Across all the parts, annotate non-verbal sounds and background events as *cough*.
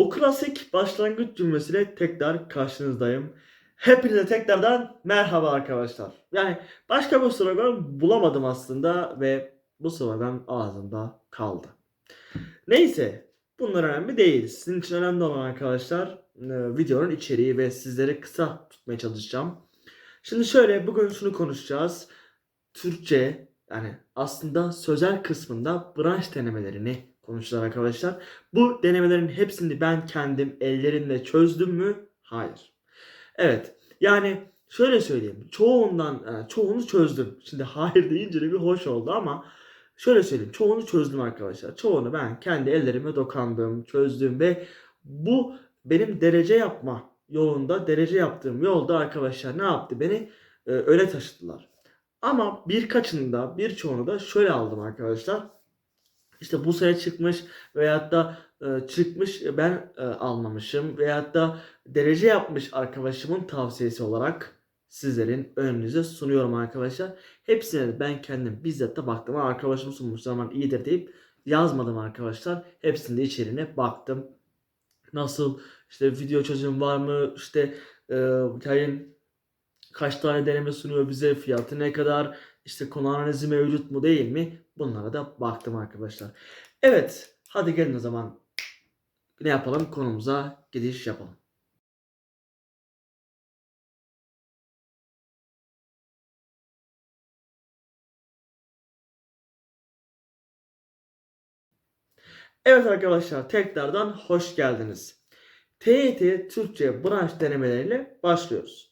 O klasik başlangıç cümlesiyle tekrar karşınızdayım. Hepinize tekrardan merhaba arkadaşlar. Yani başka bir slogan bulamadım aslında ve bu slogan ağzımda kaldı. Neyse bunlar önemli değil. Sizin için önemli olan arkadaşlar e, videonun içeriği ve sizleri kısa tutmaya çalışacağım. Şimdi şöyle bugün şunu konuşacağız. Türkçe yani aslında sözel kısmında branş denemelerini konuşacağız arkadaşlar. Bu denemelerin hepsini ben kendim ellerimle çözdüm mü? Hayır. Evet. Yani şöyle söyleyeyim. Çoğundan e, çoğunu çözdüm. Şimdi hayır deyince de bir hoş oldu ama şöyle söyleyeyim. Çoğunu çözdüm arkadaşlar. Çoğunu ben kendi ellerime dokandım, çözdüm ve bu benim derece yapma yolunda, derece yaptığım yolda arkadaşlar ne yaptı? Beni e, taşıdılar. Ama birkaçını da birçoğunu da şöyle aldım arkadaşlar. İşte bu sene çıkmış veyahut da e, çıkmış e, ben e, almamışım veyahut da derece yapmış arkadaşımın tavsiyesi olarak sizlerin önünüze sunuyorum arkadaşlar. Hepsine de ben kendim bizzat da baktım. Arkadaşım sunmuş zaman iyidir deyip yazmadım arkadaşlar. Hepsinde içeriğine baktım. Nasıl işte video çözüm var mı işte e, yayın kaç tane deneme sunuyor bize fiyatı ne kadar işte konu analizi mevcut mu değil mi bunlara da baktım arkadaşlar. Evet hadi gelin o zaman ne yapalım konumuza gidiş yapalım. Evet arkadaşlar tekrardan hoş geldiniz. TYT Türkçe branş denemeleriyle başlıyoruz.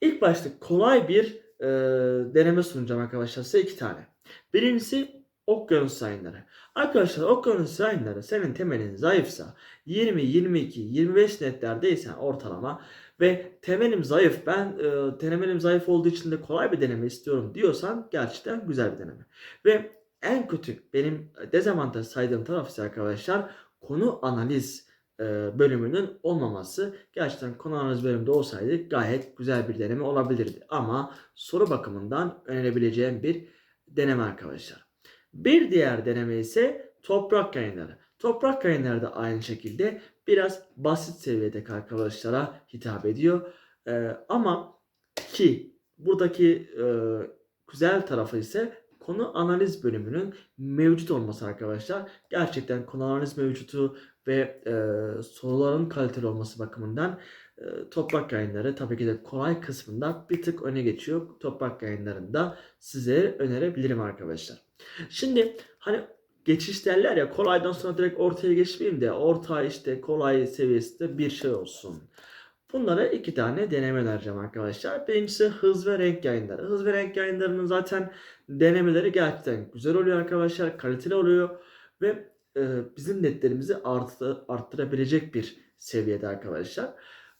İlk başta kolay bir e, deneme sunacağım arkadaşlar size iki tane. Birincisi okyanus sayınları. Arkadaşlar okyanus sayınları senin temelin zayıfsa 20, 22, 25 netlerdeysen ortalama ve temelim zayıf ben e, temelim zayıf olduğu için de kolay bir deneme istiyorum diyorsan gerçekten güzel bir deneme. Ve en kötü benim dezavantaj saydığım taraf ise arkadaşlar konu analiz bölümünün olmaması. Gerçekten konu analiz bölümünde olsaydı gayet güzel bir deneme olabilirdi. Ama soru bakımından önerebileceğim bir deneme arkadaşlar. Bir diğer deneme ise toprak yayınları. Toprak yayınları da aynı şekilde biraz basit seviyedeki arkadaşlara hitap ediyor. E, ama ki buradaki e, güzel tarafı ise konu analiz bölümünün mevcut olması arkadaşlar. Gerçekten konu analiz mevcutu ve e, soruların kaliteli olması bakımından e, toprak yayınları tabii ki de kolay kısmında bir tık öne geçiyor. Toprak yayınlarında size önerebilirim arkadaşlar. Şimdi hani geçiş derler ya kolaydan sonra direkt ortaya geçmeyeyim de orta işte kolay seviyesinde bir şey olsun. Bunlara iki tane deneme önereceğim arkadaşlar. Birincisi hız ve renk yayınları. Hız ve renk yayınlarının zaten denemeleri gerçekten güzel oluyor arkadaşlar. Kaliteli oluyor ve e, bizim netlerimizi artı, arttırabilecek bir seviyede arkadaşlar.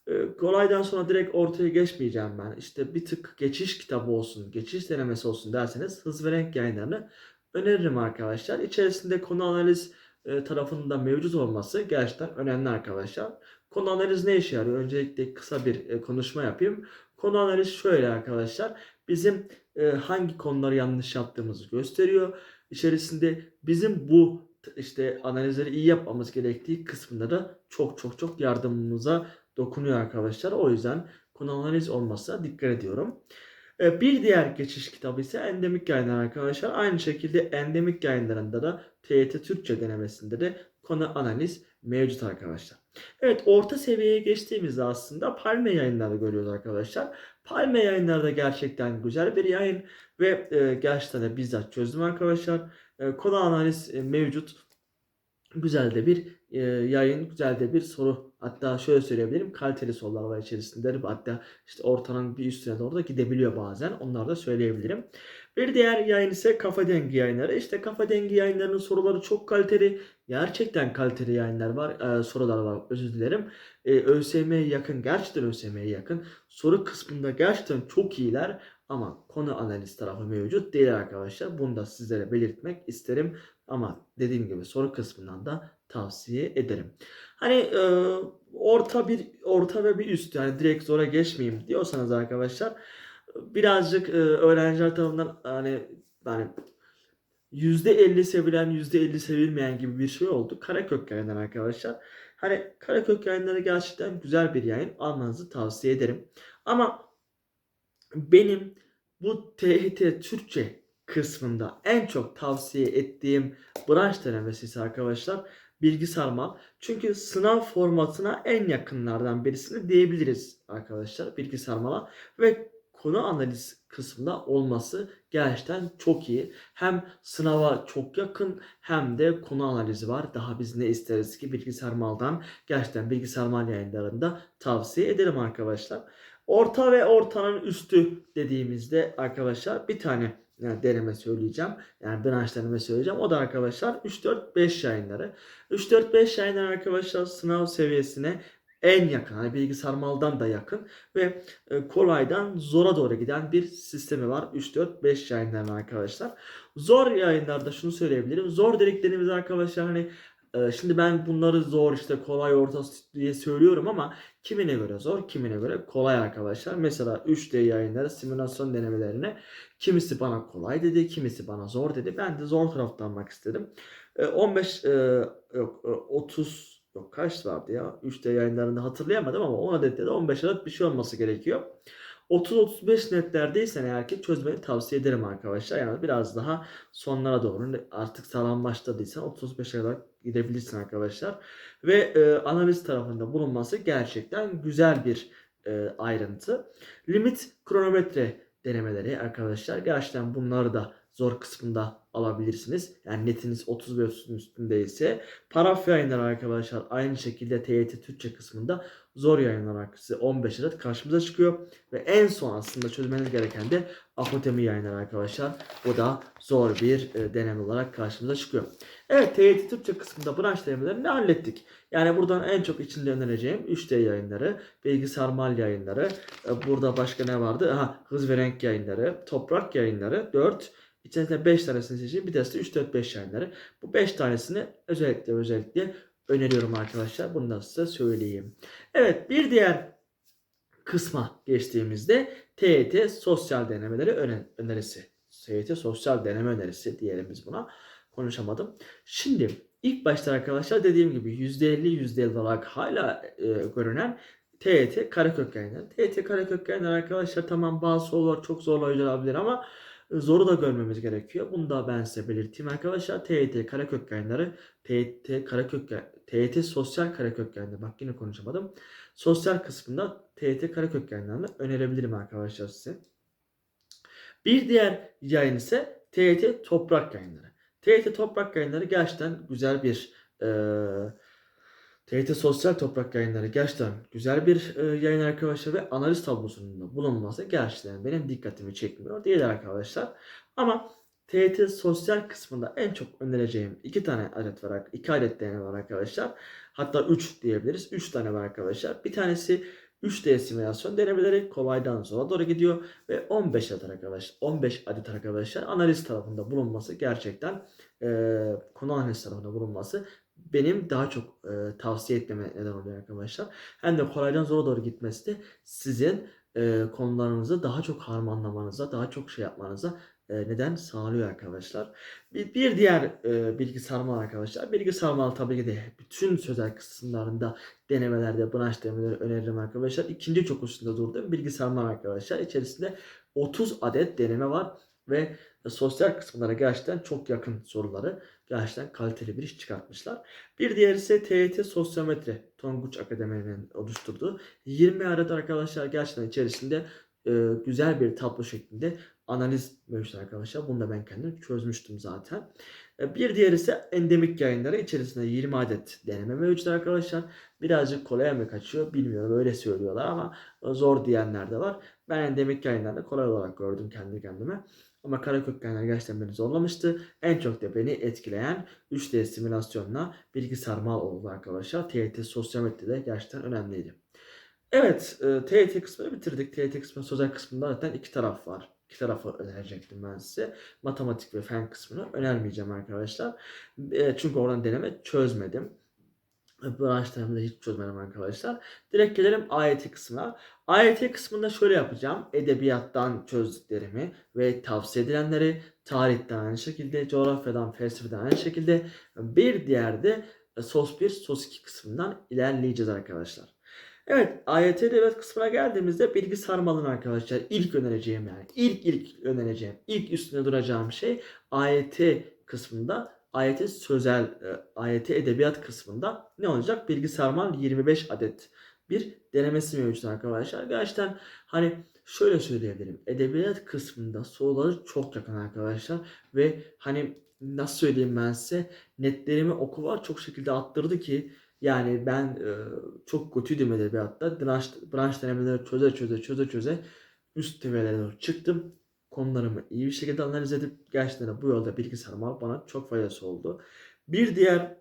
E, kolaydan sonra direkt ortaya geçmeyeceğim ben. İşte bir tık geçiş kitabı olsun, geçiş denemesi olsun derseniz hız ve renk yayınlarını öneririm arkadaşlar. İçerisinde konu analiz e, tarafında mevcut olması gerçekten önemli arkadaşlar. Konu analiz ne işe yarıyor? Öncelikle kısa bir e, konuşma yapayım. Konu analiz şöyle arkadaşlar. Bizim e, hangi konuları yanlış yaptığımızı gösteriyor. İçerisinde bizim bu işte analizleri iyi yapmamız gerektiği kısmında da çok çok çok yardımımıza dokunuyor arkadaşlar. O yüzden konu analiz olmasına dikkat ediyorum. E, Bir diğer geçiş kitabı ise endemik yayınlar arkadaşlar. Aynı şekilde endemik yayınlarında da TYT Türkçe denemesinde de konu analiz mevcut arkadaşlar. Evet orta seviyeye geçtiğimizde aslında Palme yayınları görüyoruz arkadaşlar. Palme yayınları da gerçekten güzel bir yayın ve e, gerçekten de bizzat çözdüm arkadaşlar. E, konu analiz e, mevcut. Güzel de bir e, yayın, güzel de bir soru. Hatta şöyle söyleyebilirim. Kaliteli sorular var içerisinde. Hatta işte ortanın bir üstüne doğru da gidebiliyor bazen. Onları da söyleyebilirim. Bir diğer yayın ise Kafa Dengi yayınları. İşte Kafa Dengi yayınlarının soruları çok kaliteli. Gerçekten kaliteli yayınlar var. E, sorular var özür dilerim. E, ÖSYM'ye yakın. Gerçekten ÖSYM'ye yakın. Soru kısmında gerçekten çok iyiler. Ama konu analiz tarafı mevcut değil arkadaşlar. Bunu da sizlere belirtmek isterim. Ama dediğim gibi soru kısmından da tavsiye ederim. Hani e, orta bir orta ve bir üst yani direkt zora geçmeyeyim diyorsanız arkadaşlar birazcık e, öğrenciler tarafından hani yani %50 sevilen %50 sevilmeyen gibi bir şey oldu. Karakök yayınları arkadaşlar. Hani Karakök yayınları gerçekten güzel bir yayın. Almanızı tavsiye ederim. Ama benim bu THT Türkçe kısmında en çok tavsiye ettiğim branş denemesi ise arkadaşlar bilgi sarmal. Çünkü sınav formatına en yakınlardan birisini diyebiliriz arkadaşlar bilgi sarmala ve konu analiz kısmında olması gerçekten çok iyi. Hem sınava çok yakın hem de konu analizi var. Daha biz ne isteriz ki bilgisayar maldan gerçekten bilgisayar mal yayınlarında tavsiye ederim arkadaşlar. Orta ve ortanın üstü dediğimizde arkadaşlar bir tane yani deneme söyleyeceğim. Yani branş deneme söyleyeceğim. O da arkadaşlar 3-4-5 yayınları. 3-4-5 yayınları arkadaşlar sınav seviyesine en yakın. Hani bilgisayar maldan da yakın ve e, kolaydan zora doğru giden bir sistemi var. 3-4-5 yayınların arkadaşlar. Zor yayınlarda şunu söyleyebilirim. Zor dediklerimiz arkadaşlar hani e, şimdi ben bunları zor işte kolay orta diye söylüyorum ama kimine göre zor kimine göre kolay arkadaşlar. Mesela 3D yayınları simülasyon denemelerine kimisi bana kolay dedi kimisi bana zor dedi. Ben de zor taraftan almak istedim. E, 15 e, yok e, 30 yok kaç vardı ya 3D yayınlarında hatırlayamadım ama 10 adet ya da 15 adet bir şey olması gerekiyor. 30-35 netlerdeysen eğer ki çözmeni tavsiye ederim arkadaşlar. Yani biraz daha sonlara doğru artık sağlam başladıysan 35'e kadar gidebilirsin arkadaşlar. Ve e, analiz tarafında bulunması gerçekten güzel bir e, ayrıntı. Limit kronometre denemeleri arkadaşlar. Gerçekten bunları da zor kısmında alabilirsiniz. Yani netiniz 30 ve 30'un üstündeyse. Paraf yayınları arkadaşlar aynı şekilde TYT Türkçe kısmında zor yayınlar arkadaşlar 15 adet karşımıza çıkıyor. Ve en son aslında çözmeniz gereken de apotemi yayınları arkadaşlar. Bu da zor bir e, deneme olarak karşımıza çıkıyor. Evet TYT Türkçe kısmında branş denemelerini hallettik. Yani buradan en çok içinde önereceğim 3D yayınları, bilgisayar mal yayınları. E, burada başka ne vardı? Aha, hız ve renk yayınları, toprak yayınları 4. İçerisinde 5 tanesini seçeyim. Bir tanesi de 3, 4, 5 yayınları. Bu 5 tanesini özellikle özellikle öneriyorum arkadaşlar. Bunu da size söyleyeyim. Evet bir diğer kısma geçtiğimizde TET sosyal denemeleri öne- önerisi. TET sosyal deneme önerisi diyelim biz buna. Konuşamadım. Şimdi ilk başta arkadaşlar dediğim gibi %50 %50 olarak hala e, görünen TET karekök yayınları. TET karekök yayınları arkadaşlar tamam bazı sorular çok zorlayıcı olabilir ama zoru da görmemiz gerekiyor. Bunu da ben size belirteyim arkadaşlar. TYT karekök yayınları, TYT karekök TYT sosyal karekök yayınları. Bak yine konuşamadım. Sosyal kısmında TYT karekök yayınlarını önerebilirim arkadaşlar size. Bir diğer yayın ise TYT toprak yayınları. TYT toprak yayınları gerçekten güzel bir eee TRT Sosyal Toprak Yayınları gerçekten güzel bir e, yayın arkadaşlar ve analiz tablosunun bulunması gerçekten benim dikkatimi çekmiyor değil arkadaşlar. Ama TRT Sosyal kısmında en çok önereceğim iki tane adet var. iki adet deney var arkadaşlar. Hatta üç diyebiliriz. Üç tane var arkadaşlar. Bir tanesi 3D simülasyon denemeleri kolaydan zora doğru gidiyor ve 15 adet arkadaşlar 15 adet arkadaşlar analiz tarafında bulunması gerçekten e, konu analiz tarafında bulunması benim daha çok e, tavsiye etmeme neden oluyor arkadaşlar. Hem de kolaydan zora doğru gitmesi de sizin e, konularınızı daha çok harmanlamanıza, daha çok şey yapmanıza e, neden sağlıyor arkadaşlar. Bir, bir diğer e, bilgi sarmal arkadaşlar. Bilgi sarmal tabii ki de bütün sözel kısımlarında denemelerde, branş denemeleri öneririm arkadaşlar. İkinci çok üstünde durduğum bilgi sarmal arkadaşlar. İçerisinde 30 adet deneme var ve sosyal kısımlara gerçekten çok yakın soruları gerçekten kaliteli bir iş çıkartmışlar. Bir diğer ise TYT Sosyometri Tonguç Akademi'nin oluşturduğu 20 adet arkadaşlar gerçekten içerisinde e, güzel bir tablo şeklinde analiz mevcut arkadaşlar. Bunu da ben kendim çözmüştüm zaten. E, bir diğer ise endemik yayınları içerisinde 20 adet deneme mevcut arkadaşlar. Birazcık kolaya mı kaçıyor bilmiyorum öyle söylüyorlar ama zor diyenler de var. Ben endemik yayınlarda kolay olarak gördüm kendi kendime. Ama kara kökgenler gerçekten beni zorlamıştı. En çok da beni etkileyen 3D simülasyonla bilgi sarmal oldu arkadaşlar. TYT sosyometri de gerçekten önemliydi. Evet, e, TYT kısmını bitirdik. TYT kısmı sözel kısmında zaten iki taraf var. İki tarafı önerecektim ben size. Matematik ve fen kısmını önermeyeceğim arkadaşlar. E, çünkü oradan deneme çözmedim. Branşlarımda hiç çözmedim arkadaşlar. Direkt gelelim AYT kısmına. AYT kısmında şöyle yapacağım. Edebiyattan çözdüklerimi ve tavsiye edilenleri, tarihten aynı şekilde, coğrafyadan, felsefeden aynı şekilde bir diğer de e, sos 1, sos 2 kısmından ilerleyeceğiz arkadaşlar. Evet, AYT devlet kısmına geldiğimizde bilgi sarmalını arkadaşlar ilk önereceğim yani ilk ilk önereceğim, ilk üstüne duracağım şey AYT kısmında AYT sözel, e, edebiyat kısmında ne olacak? Bilgi sarmal 25 adet bir denemesi mevcut arkadaşlar. Gerçekten hani şöyle söyleyebilirim. Edebiyat kısmında soruları çok yakın arkadaşlar ve hani nasıl söyleyeyim ben size netlerimi okuvar çok şekilde attırdı ki yani ben e, çok kötüydüm edebiyatta. Branş, branş denemeleri çöze çöze çöze çöze üst seviyelere çıktım. Konularımı iyi bir şekilde analiz edip gerçekten bu yolda bilgi sarmal bana çok faydası oldu. Bir diğer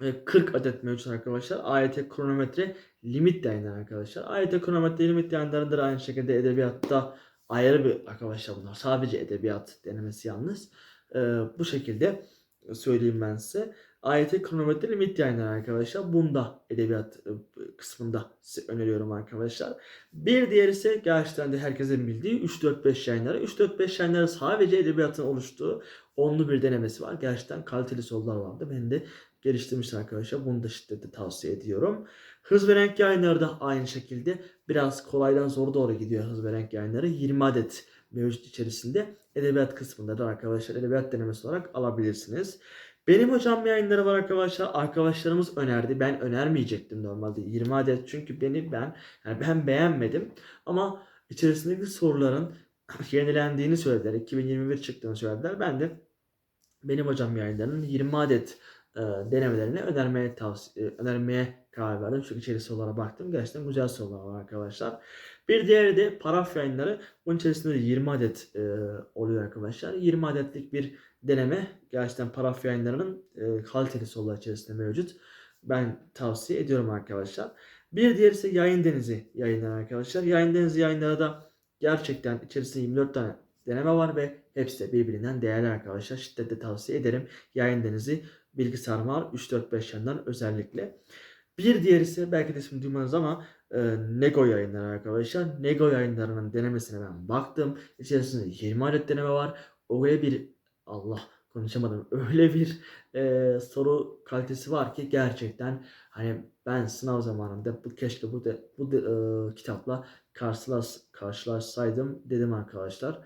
e, 40 adet mevcut arkadaşlar. AYT kronometre limit yayınları arkadaşlar. AYT kronometre limit yayınlarıdır aynı şekilde edebiyatta ayrı bir arkadaşlar bunlar. Sadece edebiyat denemesi yalnız. E, bu şekilde söyleyeyim ben size. AYT kronometre limit yayınları arkadaşlar. Bunda edebiyat e, kısmında size öneriyorum arkadaşlar. Bir diğer ise gerçekten de herkesin bildiği 3-4-5 yayınları. 3-4-5 yayınları sadece edebiyatın oluştuğu onlu bir denemesi var. Gerçekten kaliteli sorular vardı. Ben de geliştirmişler arkadaşlar. Bunu da şiddetle tavsiye ediyorum. Hız ve renk yayınları da aynı şekilde biraz kolaydan zor doğru gidiyor hız ve renk yayınları. 20 adet mevcut içerisinde edebiyat kısmında da arkadaşlar edebiyat denemesi olarak alabilirsiniz. Benim hocam yayınları var arkadaşlar. Arkadaşlarımız önerdi. Ben önermeyecektim normalde 20 adet. Çünkü beni ben yani ben beğenmedim. Ama içerisindeki soruların *clears throat* yenilendiğini söylediler. 2021 çıktığını söylediler. Ben de benim hocam yayınlarının 20 adet e, denemelerini önermeye tavsiye önermeye karar verdim. Çünkü içeri sorulara baktım. Gerçekten güzel sorular var arkadaşlar. Bir diğeri de paraf yayınları. Bunun içerisinde de 20 adet e, oluyor arkadaşlar. 20 adetlik bir deneme gerçekten paraf yayınlarının e, kaliteli sorular içerisinde mevcut. Ben tavsiye ediyorum arkadaşlar. Bir diğeri ise Yayın Denizi yayınları arkadaşlar. Yayın Denizi yayınları da gerçekten içerisinde 24 tane deneme var ve hepsi de birbirinden değerli arkadaşlar. Şiddetle tavsiye ederim. Yayın Denizi bilgisayar var 3-4-5 yandan özellikle. Bir diğer ise belki de ismini duymanız ama e, Nego yayınları arkadaşlar. Nego yayınlarının denemesine ben baktım. İçerisinde 20 adet deneme var. Öyle bir Allah konuşamadım. *laughs* Öyle bir e, soru kalitesi var ki gerçekten hani ben sınav zamanında bu keşke bu de, bu de, e, kitapla karşılaş, karşılaşsaydım dedim arkadaşlar.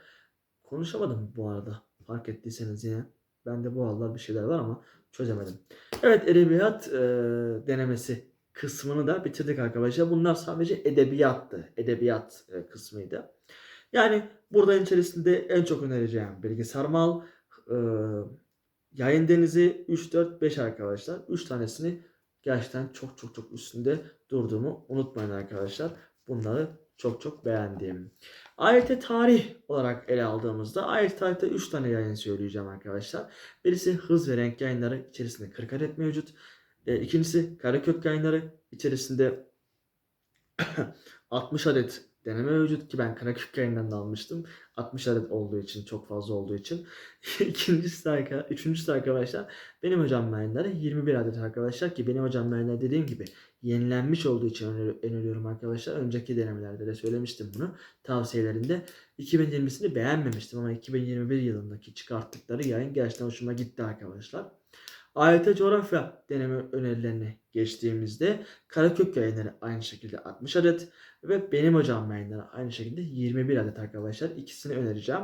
Konuşamadım bu arada. Fark ettiyseniz yine. Bende bu aralar bir şeyler var ama çözemedim. Evet edebiyat e, denemesi kısmını da bitirdik arkadaşlar. Bunlar sadece edebiyattı. Edebiyat e, kısmıydı. Yani burada içerisinde en çok önereceğim Bilgi Sarmal, e, Yayın Denizi 3, 4, 5 arkadaşlar. 3 tanesini gerçekten çok çok çok üstünde durduğumu unutmayın arkadaşlar. Bunları çok çok beğendiğim. AYT tarih olarak ele aldığımızda AYT tarihte 3 tane yayın söyleyeceğim arkadaşlar. Birisi hız ve renk yayınları içerisinde 40 adet mevcut. E, ikincisi Karakök yayınları içerisinde *clears throat* 60 adet deneme mevcut ki ben Karakök yayından da almıştım. 60 adet olduğu için çok fazla olduğu için. *laughs* İkincisi de, üçüncüsü de arkadaşlar benim hocam yayınları 21 adet arkadaşlar ki benim hocam yayınları dediğim gibi yenilenmiş olduğu için öneriyorum arkadaşlar. Önceki denemelerde de söylemiştim bunu tavsiyelerinde. 2020'sini beğenmemiştim ama 2021 yılındaki çıkarttıkları yayın gerçekten hoşuma gitti arkadaşlar. AYT coğrafya deneme önerilerine geçtiğimizde Karakök yayınları aynı şekilde 60 adet ve benim hocam yayınları aynı şekilde 21 adet arkadaşlar. İkisini önereceğim.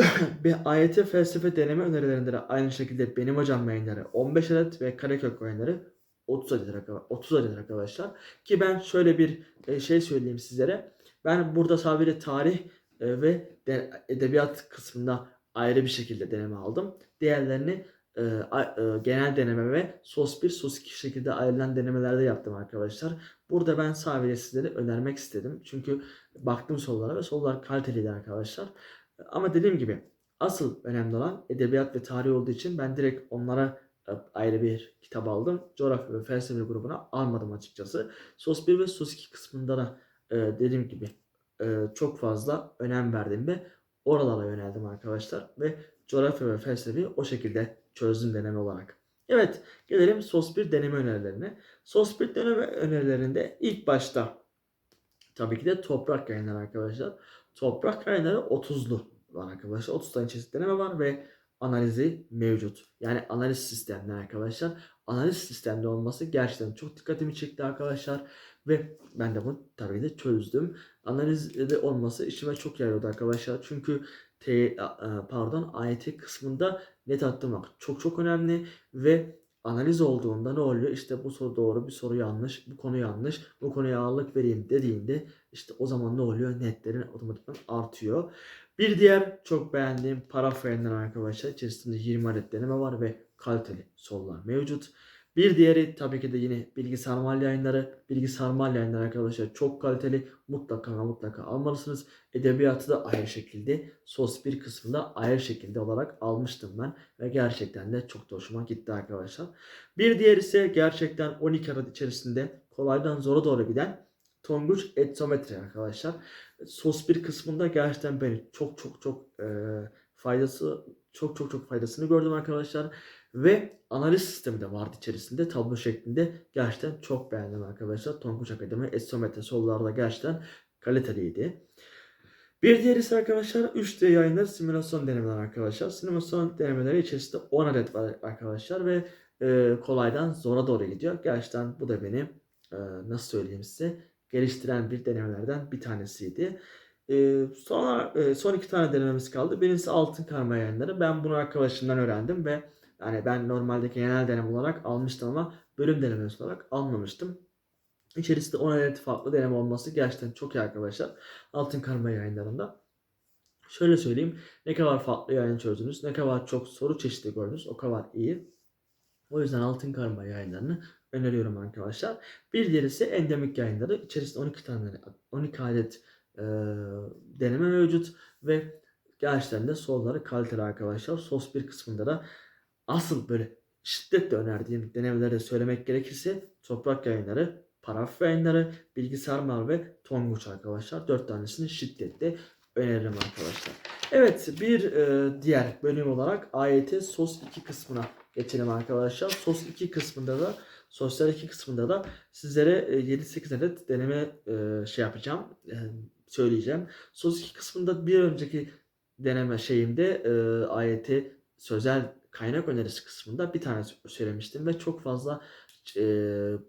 *coughs* ve AYT felsefe deneme önerilerinde de aynı şekilde benim hocam yayınları 15 adet ve Karakök yayınları 30 adet, 30 adet arkadaşlar. Ki ben şöyle bir e, şey söyleyeyim sizlere. Ben burada sadece tarih e, ve edebiyat kısmında ayrı bir şekilde deneme aldım. Diğerlerini e, genel deneme ve sos 1, sos 2 şekilde ayrılan denemelerde yaptım arkadaşlar. Burada ben sadece sizlere önermek istedim. Çünkü baktım sorulara ve sorular kaliteliydi arkadaşlar. Ama dediğim gibi asıl önemli olan edebiyat ve tarih olduğu için ben direkt onlara ayrı bir kitap aldım. Coğrafya ve felsefe grubuna almadım açıkçası. SOS 1 ve SOS 2 kısmında da e, dediğim gibi e, çok fazla önem verdim ve oralara yöneldim arkadaşlar. Ve coğrafya ve felsefeyi o şekilde çözdüm deneme olarak. Evet gelelim SOS 1 deneme önerilerine. SOS 1 deneme önerilerinde ilk başta tabii ki de toprak yayınları arkadaşlar. Toprak yayınları 30'lu var arkadaşlar. 30 tane çeşit deneme var ve analizi mevcut. Yani analiz sistemli arkadaşlar. Analiz sistemli olması gerçekten çok dikkatimi çekti arkadaşlar. Ve ben de bunu tabii de çözdüm. Analizde olması işime çok yarıyordu arkadaşlar. Çünkü T, e, pardon AYT kısmında net attırmak çok çok önemli ve analiz olduğunda ne oluyor? İşte bu soru doğru, bir soru yanlış, bu konu yanlış, bu konuya ağırlık vereyim dediğinde işte o zaman ne oluyor? Netlerin otomatikman artıyor. Bir diğer çok beğendiğim yayınları arkadaşlar. İçerisinde 20 adet deneme var ve kaliteli sorular mevcut. Bir diğeri tabii ki de yine bilgisayar mal yayınları. Bilgisayar mal yayınları arkadaşlar çok kaliteli. Mutlaka mutlaka almalısınız. Edebiyatı da ayrı şekilde. Sos bir kısmında ayrı şekilde olarak almıştım ben. Ve gerçekten de çok da hoşuma gitti arkadaşlar. Bir diğer ise gerçekten 12 adet içerisinde kolaydan zora doğru giden Tonguç Etsometri arkadaşlar. Sos bir kısmında gerçekten beni çok çok çok e, faydası çok çok çok faydasını gördüm arkadaşlar. Ve analiz sistemi de vardı içerisinde tablo şeklinde. Gerçekten çok beğendim arkadaşlar. Tonguç Akademi Etsometre sorularda gerçekten kaliteliydi. Bir diğeri ise arkadaşlar 3D yayınlar simülasyon denemeler arkadaşlar. Simülasyon denemeleri içerisinde 10 adet var arkadaşlar ve e, kolaydan zora doğru gidiyor. Gerçekten bu da beni e, nasıl söyleyeyim size geliştiren bir denemelerden bir tanesiydi. E, sonra e, son iki tane denememiz kaldı. Birincisi altın karma yayınları. Ben bunu arkadaşımdan öğrendim ve yani ben normaldeki genel deneme olarak almıştım ama bölüm denemesi olarak almamıştım. İçerisinde 10 adet farklı deneme olması gerçekten çok iyi arkadaşlar. Altın karma yayınlarında. Şöyle söyleyeyim. Ne kadar farklı yayın çözdünüz, ne kadar çok soru çeşidi gördünüz o kadar iyi. O yüzden altın karma yayınlarını öneriyorum arkadaşlar. Bir diğeri ise endemik yayınları. İçerisinde 12 tane 12 adet e, deneme mevcut ve gerçekten de soruları kaliteli arkadaşlar. Sos bir kısmında da asıl böyle şiddetle önerdiğim denemeleri söylemek gerekirse toprak yayınları, paraf yayınları, bilgisayar mal ve tonguç arkadaşlar. Dört tanesini şiddetle öneririm arkadaşlar. Evet bir e, diğer bölüm olarak AYT SOS 2 kısmına geçelim arkadaşlar. SOS 2 kısmında da sosyal 2 kısmında da sizlere e, 7-8 adet deneme e, şey yapacağım. E, söyleyeceğim. SOS 2 kısmında bir önceki deneme şeyimde e, AYT sözel kaynak önerisi kısmında bir tane söylemiştim ve çok fazla e,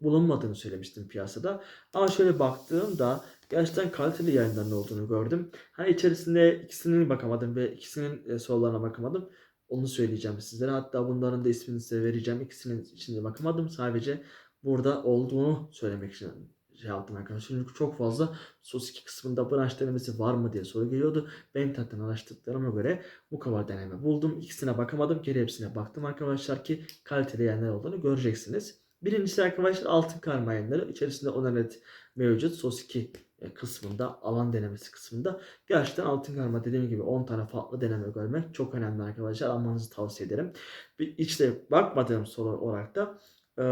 bulunmadığını söylemiştim piyasada. Ama şöyle baktığımda gerçekten kaliteli yayınların olduğunu gördüm. Hani içerisinde ikisinin bakamadım ve ikisinin e, sorularına bakamadım. Onu söyleyeceğim sizlere. Hatta bunların da ismini size vereceğim. İkisinin içinde bakamadım. Sadece burada olduğunu söylemek için şey yaptım arkadaşlar. Çünkü çok fazla sos 2 kısmında branş denemesi var mı diye soru geliyordu. Benim zaten araştırdıklarıma göre bu kadar deneme buldum. İkisine bakamadım. Geri hepsine baktım arkadaşlar ki kaliteli yayınlar olduğunu göreceksiniz. Birincisi arkadaşlar altın karma yayınları. İçerisinde 10 adet mevcut. SOS 2 kısmında, alan denemesi kısmında gerçekten altın karma dediğim gibi 10 tane farklı deneme görmek çok önemli arkadaşlar. Almanızı tavsiye ederim. Bir içte bakmadığım soru olarak da e,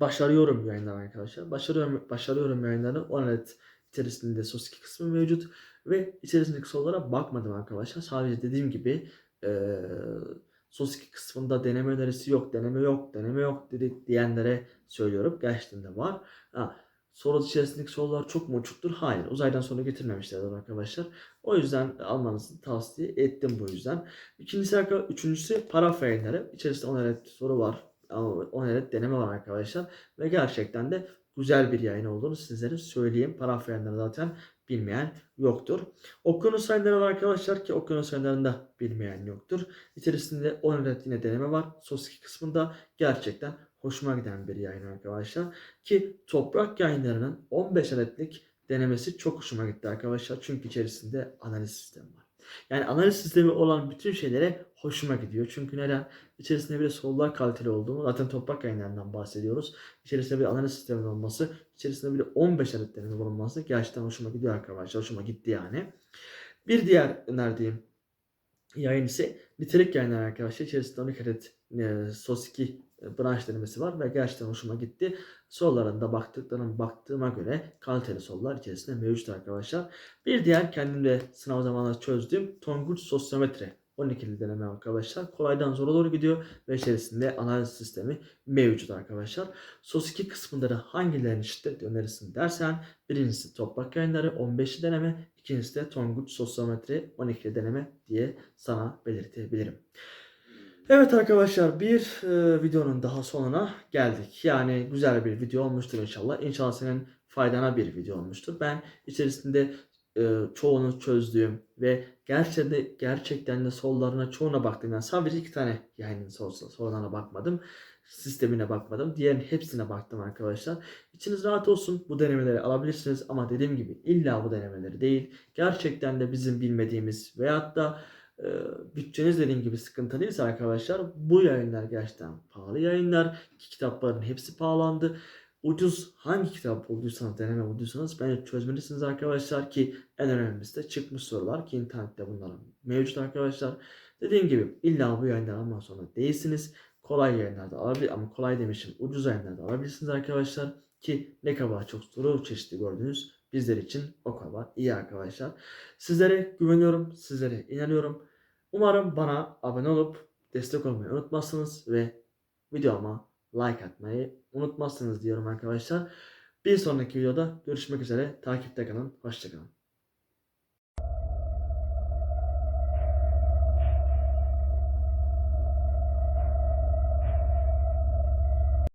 başarıyorum yayınlar arkadaşlar. Başarıyorum, başarıyorum yayınları 10 adet içerisinde SOS 2 kısmı mevcut ve içerisindeki sorulara bakmadım arkadaşlar. Sadece dediğim gibi e, SOS 2 kısmında deneme önerisi yok, deneme yok, deneme yok dedik diyenlere söylüyorum. Gerçekten de var. Ha, soru içerisindeki sorular çok mu uçuktur? Hayır. Uzaydan sonra getirmemişlerdir arkadaşlar. O yüzden almanızı tavsiye ettim bu yüzden. İkincisi üçüncüsü paraf yayınları. İçerisinde 10 adet soru var. 10 adet deneme var arkadaşlar. Ve gerçekten de güzel bir yayın olduğunu sizlere söyleyeyim. Paraf yayınları zaten bilmeyen yoktur. Okyanus yayınları var arkadaşlar ki okyanus yayınlarında bilmeyen yoktur. İçerisinde 10 adet yine deneme var. Sos 2 kısmında gerçekten hoşuma giden bir yayın arkadaşlar. Ki toprak yayınlarının 15 adetlik denemesi çok hoşuma gitti arkadaşlar. Çünkü içerisinde analiz sistemi var. Yani analiz sistemi olan bütün şeylere hoşuma gidiyor. Çünkü neden? İçerisinde bir de sorular kaliteli olduğunu zaten toprak yayınlarından bahsediyoruz. İçerisinde bir analiz sistemi olması, içerisinde bir de 15 adet deneme bulunması gerçekten hoşuma gidiyor arkadaşlar. Hoşuma gitti yani. Bir diğer önerdiğim yayın ise nitelik yayınlar arkadaşlar. İçerisinde 12 adet e, SOS 2 branş denemesi var ve gerçekten hoşuma gitti. Sorularında baktıklarım baktığıma göre kaliteli sorular içerisinde mevcut arkadaşlar. Bir diğer kendimde sınav zamanında çözdüğüm Tonguç sosyometri 12'li deneme arkadaşlar. Kolaydan zora doğru gidiyor ve içerisinde analiz sistemi mevcut arkadaşlar. SOS 2 kısmında da hangilerini şiddet önerirsin dersen birincisi toprak yayınları 15'li deneme, ikincisi de Tonguç sosyometri 12'li deneme diye sana belirtebilirim. Evet arkadaşlar bir e, videonun daha sonuna geldik. Yani güzel bir video olmuştur inşallah. İnşallah senin faydana bir video olmuştur. Ben içerisinde e, çoğunu çözdüğüm ve gerçekten gerçekten de sorularına çoğuna baktım. Yani sadece iki tane yayının sorusu, sorularına bakmadım. Sistemine bakmadım. Diğerinin hepsine baktım arkadaşlar. İçiniz rahat olsun. Bu denemeleri alabilirsiniz ama dediğim gibi illa bu denemeleri değil. Gerçekten de bizim bilmediğimiz veyahut da e, bütçeniz dediğim gibi sıkıntılıysa arkadaşlar bu yayınlar gerçekten pahalı yayınlar. Ki kitapların hepsi pahalandı. Ucuz hangi kitap bulduysanız, deneme bulduysanız bence çözmelisiniz arkadaşlar ki en önemlisi de çıkmış sorular ki internette bunların mevcut arkadaşlar. Dediğim gibi illa bu yayınlar almak zorunda değilsiniz. Kolay yayınlarda alabilir ama kolay demişim ucuz yayınlarda alabilirsiniz arkadaşlar ki ne kadar çok soru çeşitli gördüğünüz bizler için o kadar iyi arkadaşlar. Sizlere güveniyorum, sizlere inanıyorum. Umarım bana abone olup destek olmayı unutmazsınız ve videoma like atmayı unutmazsınız diyorum arkadaşlar. Bir sonraki videoda görüşmek üzere. Takipte kalın. Hoşçakalın.